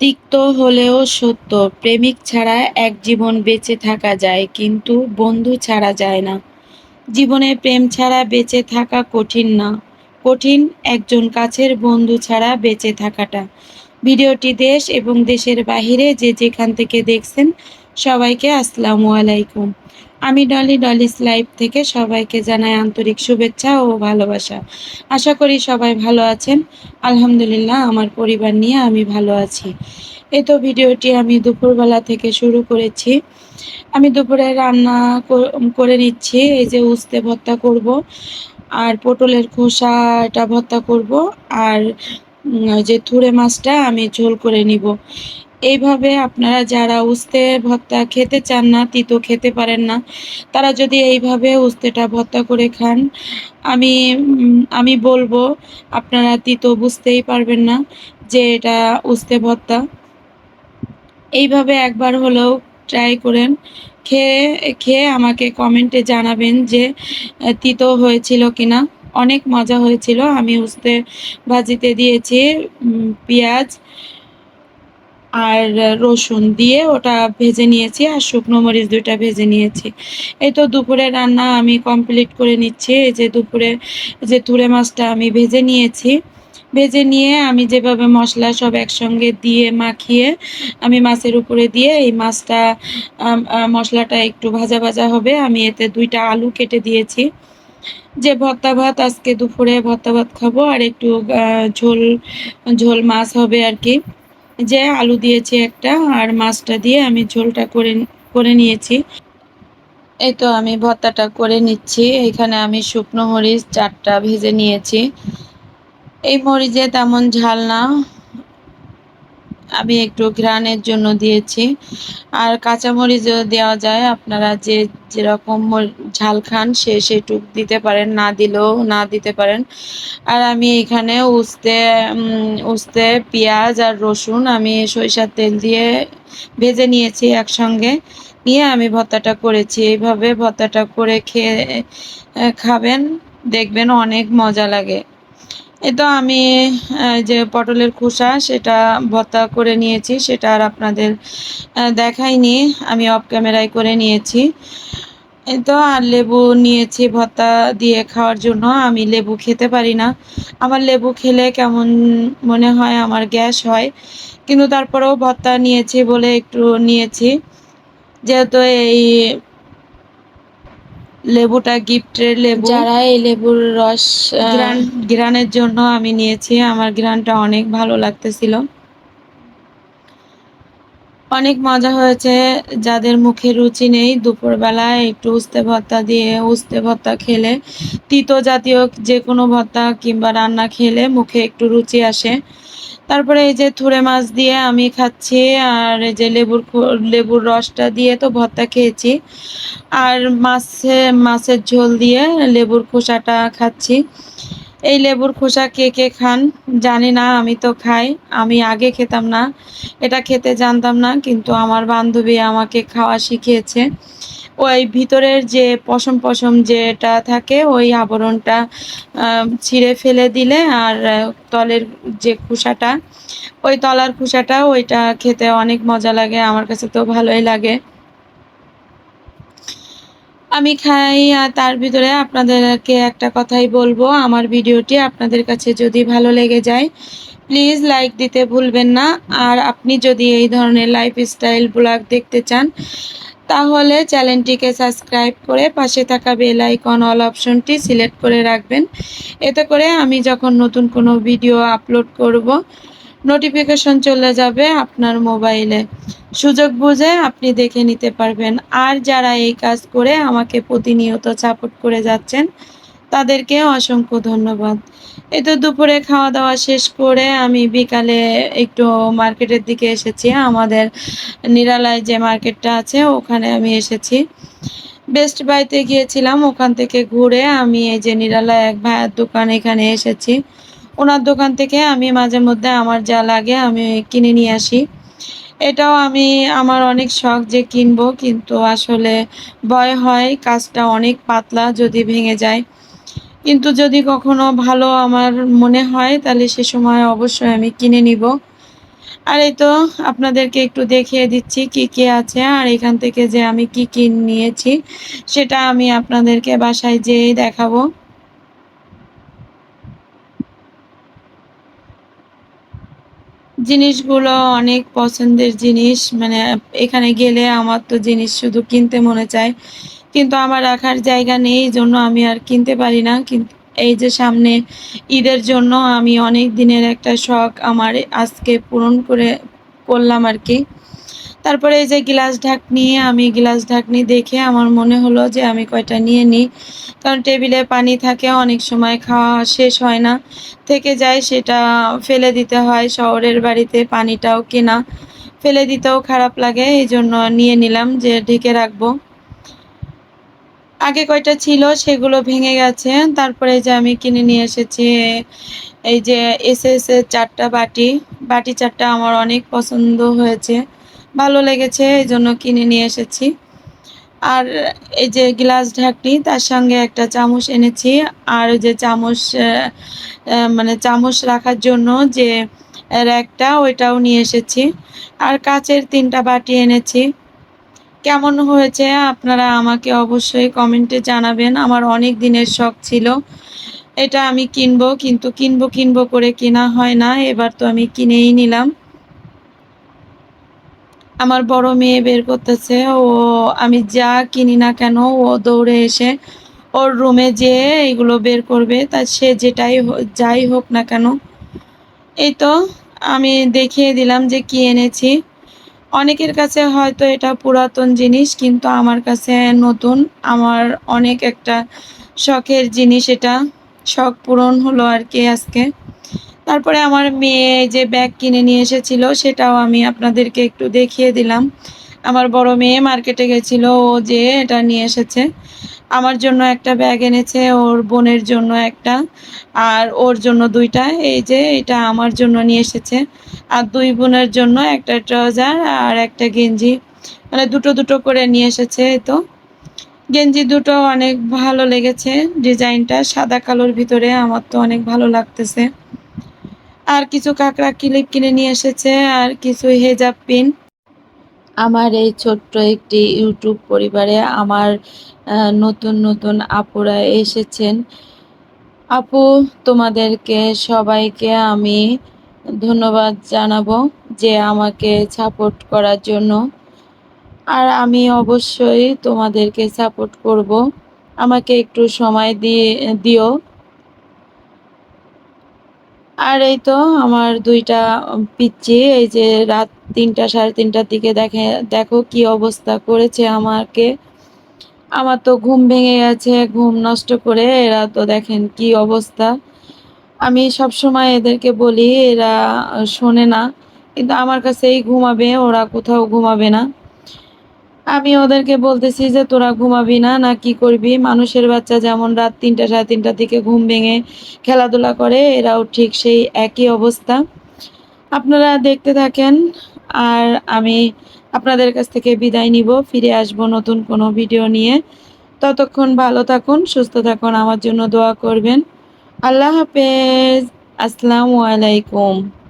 তিক্ত হলেও সত্য, প্রেমিক ছাড়া এক জীবন বেঁচে থাকা যায়, কিন্তু বন্ধু ছাড়া যায় না। জীবনে প্রেম ছাড়া বেঁচে থাকা কঠিন না, কঠিন একজন কাছের বন্ধু ছাড়া বেঁচে থাকাটা। ভিডিওটি দেশ এবং দেশের বাহিরে যে যেখান থেকে দেখছেন, সবাইকে আসসালামু আলাইকুম। আমি ডলি ডলিস লাইভ থেকে সবাইকে জানাই আন্তরিক শুভেচ্ছা ও ভালোবাসা। আশা করি সবাই ভালো আছেন। আলহামদুলিল্লাহ, আমার পরিবার নিয়ে আমি ভালো আছি। এই তো ভিডিওটি আমি দুপুরবেলা থেকে শুরু করেছি। আমি দুপুরে রান্না করে নিচ্ছি। এই যে উস্তে ভর্তা করব, আর পটলের খোসাটা ভর্তা করব, আর যে থুড়ে মাছটা আমি ঝোল করে নিব। এইভাবে আপনারা যারা উস্তে ভর্তা খেতে চান না, তিতো খেতে পারেন না, তারা যদি এইভাবে উস্তেটা ভর্তা করে খান, আমি আমি বলব আপনারা তিতো বুঝতেই পারবেন না যে এটা উস্তে ভর্তা এইভাবে একবার হলেও ট্রাই করেন, খেয়ে খেয়ে আমাকে কমেন্টে জানাবেন যে তিতো হয়েছিল কিনা। অনেক মজা হয়েছিল, আমি উস্তে ভাজিতে দিয়েছি পেঁয়াজ আর রসুন দিয়ে ওটা ভেজে নিয়েছি আর শুকনো মরিচ দুইটা ভেজে নিয়েছি। এই তো দুপুরে রান্না আমি কমপ্লিট করে নিচ্ছি। এই যে দুপুরে যে তুলে মাছটা আমি ভেজে নিয়েছি, ভেজে নিয়ে আমি যেভাবে মশলা সব একসঙ্গে দিয়ে মাখিয়ে আমি মাছের উপরে দিয়ে এই মাছটা মশলাটা একটু ভাজা ভাজা হবে। আমি এতে দুইটা আলু কেটে দিয়েছি। যে ভর্তা ভাত আজকে দুপুরে ভর্তা ভাত খাব আর একটু ঝোল ঝোল মাছ হবে আর কি। যে আলু দিয়েছি একটা আর মাছটা দিয়ে আমি ঝোলটা করে করে নিয়েছি। এই তো আমি ভর্তাটা করে নিচ্ছি। এখানে আমি শুকনো মরিচ চারটা ভেজে নিয়েছি। এই মরিচে তেমন ঝাল না। আমি একটু ঘ্রাণের জন্য দিয়েছি। আর কাঁচামরিচও দেওয়া যায়, আপনারা যে যেরকম ঝাল খান, সে সেটুক দিতে পারেন, না দিলেও না দিতে পারেন। আর আমি এখানে উস্তে উস্তে পেঁয়াজ আর রসুন আমি সরিষার তেল দিয়ে ভেজে নিয়েছি একসঙ্গে। নিয়ে আমি ভর্তাটা করেছি। এইভাবে ভর্তাটা করে খেয়ে খাবেন, দেখবেন অনেক মজা লাগে। এ তো আমি যে পটলের খোসা, সেটা ভর্তা করে নিয়েছি, সেটা আর আপনাদের দেখাইনি। আমি অফ ক্যামেরায় করে নিয়েছি। এই তো, আর লেবু নিয়েছি ভর্তা দিয়ে খাওয়ার জন্য। আমি লেবু খেতে পারি না। আমার লেবু খেলে কেমন মনে হয়? আমার গ্যাস হয়। কিন্তু তারপরেও ভর্তা নিয়েছি বলে একটু নিয়েছি। যেহেতু এই লেবুটা গিফটের লেবু। যারা এই লেবুর রস গ্রানের জন্য আমি নিয়েছি। আমার গ্রানটা অনেক ভালো লাগতেছিল। অনেক মজা হয়েছে। যাদের মুখে রুচি নেই দুপুরবেলায় একটু উস্তে ভর্তা দিয়ে উস্তে ভর্তা খেলে তিতো জাতীয় যে কোনো ভর্তা কিংবা রান্না খেলে মুখে একটু রুচি আসে। তারপরে এই যে থুরে মাছ দিয়ে আমি খাচ্ছি, আর এই যে লেবুর লেবুর রসটা দিয়ে তো ভর্তা খেয়েছি। আর মাছে, মাছের ঝোল দিয়ে লেবুর খোসাটা খাচ্ছি। এই লেবুর খোসা কে কে খান জানি না, আমি তো খাই। আমি আগে খেতাম না, এটা খেতে জানতাম না, কিন্তু আমার বান্ধবী আমাকে খাওয়া শিখিয়েছে। ওই ভিতরের যে পশম পশম যেটা থাকে, ওই আবরণটা ছিঁড়ে ফেলে দিলে আর তলের যে খোসাটা, ওই তলার খোসাটা, ওইটা খেতে অনেক মজা লাগে, আমার কাছে তো ভালোই লাগে। আমি খাই, আর তার ভিতরে আপনাদেরকে একটা কথাই বলব, আমার ভিডিওটি আপনাদের কাছে যদি ভালো লেগে যায়, প্লিজ লাইক দিতে ভুলবেন না। আর আপনি যদি এই ধরনের লাইফস্টাইল ব্লগ দেখতে চান তাহলে চ্যানেলটিকে সাবস্ক্রাইব করে পাশে থাকা বেল আইকন, অল অপশনটি সিলেক্ট করে রাখবেন। এতে করে আমি যখন নতুন কোনো ভিডিও আপলোড করব, নোটিফিকেশন চলে যাবে আপনার মোবাইলে। সুযোগ বুঝে আপনি দেখে নিতে পারবেন। আর যারা এই কাজ করে আমাকে প্রতিনিয়ত সাপোর্ট করে যাচ্ছেন তাদেরকে অসংখ্য ধন্যবাদ। এই তো দুপুরে খাওয়া দাওয়া শেষ করে আমি বিকালে একটু মার্কেটের দিকে এসেছি। আমাদের নিরালায় যে মার্কেটটা আছে, ওখানে আমি এসেছি। বেস্ট বাইতে গিয়েছিলাম, ওখান থেকে ঘুরে আমি এই যে নিরালায় এক ভাইয়ের দোকান এখানে এসেছি। ওনার দোকান থেকে আমি মাঝে মধ্যে আমার যা লাগে আমি কিনে নিয়ে আসি। এটাও আমি, আমার অনেক শখ যে কিনবো, কিন্তু আসলে ভয় হয়, কাজটা অনেক পাতলা যদি ভেঙে যায়। কিন্তু যদি কখনো ভালো আমার মনে হয়, তাহলে সে সময় অবশ্যই আমি কিনে নিব। আর এই তো আপনাদেরকে একটু দেখিয়ে দিচ্ছি কি কি আছে আর এখান থেকে যে আমি কি কি নিয়েছি, সেটা আমি আপনাদেরকে বাসায় যেয়েই দেখাবো। জিনিসগুলো অনেক পছন্দের জিনিস মানে এখানে গেলে আমার তো জিনিস শুধু কিনতে মনে চায়। কিন্তু আমার রাখার জায়গা নেই, এই জন্য আমি আর কিনতে পারি না। কিন্তু এই যে সামনে ঈদের জন্য আমি অনেক দিনের একটা শখ আমার আজকে পূরণ করে করলাম আর কি। তারপরে এই যে গ্লাস ঢাকনি, আমি গ্লাস ঢাকনি দেখে আমার মনে হলো যে আমি কয়টা নিয়ে নিই। কারণ টেবিলে পানি থাকে, অনেক সময় খাওয়া শেষ হয় না। থেকে যায় সেটা ফেলে দিতে হয়, শহরের বাড়িতে পানিটাও কেনা। ফেলে দিতেও খারাপ লাগে, এই জন্য নিয়ে নিলাম যে ঢেকে রাখব। আগে কয়টা ছিল সেগুলো ভেঙে গেছে। তারপরে যে আমি কিনে নিয়ে এসেছি, এই যে এস এস এর চারটা বাটি। বাটি চারটা আমার অনেক পছন্দ হয়েছে। ভালো লেগেছে, এই জন্য কিনে নিয়ে এসেছি। আর এই যে গ্লাস ঢাকনি, তার সঙ্গে একটা চামচ এনেছি। আর যে চামচ মানে চামচ রাখার জন্য যে র্যাকটা, ওইটাও নিয়ে এসেছি। আর কাচের তিনটা বাটি এনেছি। কেমন হয়েছে আপনারা আমাকে অবশ্যই কমেন্টে জানাবেন। আমার অনেক দিনের শখ ছিল। এটা আমি কিনবো, কিন্তু কিনবো কিনবো করে কেনা হয় না। এবার তো আমি কিনেই নিলাম। আমার বড় মেয়ে বের করতেছে। ও, আমি যা কিনি না কেন, ও দৌড়ে এসে ওর রুমে যেয়ে এগুলো বের করবে। তা সে যেটাই যাই হোক না কেন। এই তো, আমি দেখিয়ে দিলাম যে কি এনেছি। অনেকের কাছে হয়তো এটা পুরাতন জিনিস, কিন্তু আমার কাছে নতুন। আমার অনেক একটা শখের জিনিস এটা। শখ পূরণ হলো আর কি আজকে। তারপরে আমার মেয়ে যে ব্যাগ কিনে নিয়ে এসেছিল, সেটাও আমি আপনাদেরকে একটু দেখিয়ে দিলাম। আমার বড় মেয়ে মার্কেটে গেছিল, ও যে এটা নিয়ে এসেছে। আমার জন্য একটা ব্যাগ এনেছে, ওর বোনের জন্য একটা, আর ওর জন্য দুইটা। এই যে এটা আমার জন্য নিয়ে এসেছে। আর দুই বোনের জন্য একটা ট্রাউজার আর একটা গেঞ্জি। মানে দুটো দুটো করে নিয়ে এসেছে তো। গেঞ্জি দুটো অনেক ভালো লেগেছে, ডিজাইনটা সাদা কালোর ভিতরে আমার তো অনেক ভালো লাগতেছে। আর কিছু কাঁকড়া ক্লিপ কিনে নিয়ে এসেছে, আর কিছু হেজাব পিন আমার এই ছোট্ট একটি ইউটিউব পরিবারে আমার নতুন নতুন আপুরা এসেছেন। আপু, তোমাদেরকে সবাইকে আমি ধন্যবাদ জানাব যে আমাকে সাপোর্ট করার জন্য। আর আমি অবশ্যই তোমাদেরকে সাপোর্ট করব। আমাকে একটু সময় দিয়ে, দিও। আর এই তো আমার দুইটা পিচ্ছি এই যে রাত তিনটা, সাড়ে তিনটার দিকে দেখে, দেখো কি অবস্থা করেছে আমাকে। আমার তো ঘুম ভেঙে গেছে, ঘুম নষ্ট করে এরা তো দেখেন কি অবস্থা। আমি সব সময় এদেরকে বলি, এরা শোনে না, কিন্তু আমার কাছেই ঘুমাবে, ওরা কোথাও ঘুমাবে না। আমি ওদেরকে বলতেছি যে, তোরা ঘুমাবি না না কি করবি? মানুষের বাচ্চা যেমন রাত তিনটা, সাড়ে তিনটার দিকে ঘুম ভেঙে খেলাধুলা করে, এরাও ঠিক সেই একই অবস্থা। আপনারা দেখতে থাকেন আর আমি আপনাদের কাছ থেকে বিদায় নিব। ফিরে আসব নতুন কোনো ভিডিও নিয়ে। ততক্ষণ ভালো থাকুন, সুস্থ থাকুন, আমার জন্য দোয়া করবেন। আল্লাহ হাফেজ। আসসালামু আলাইকুম।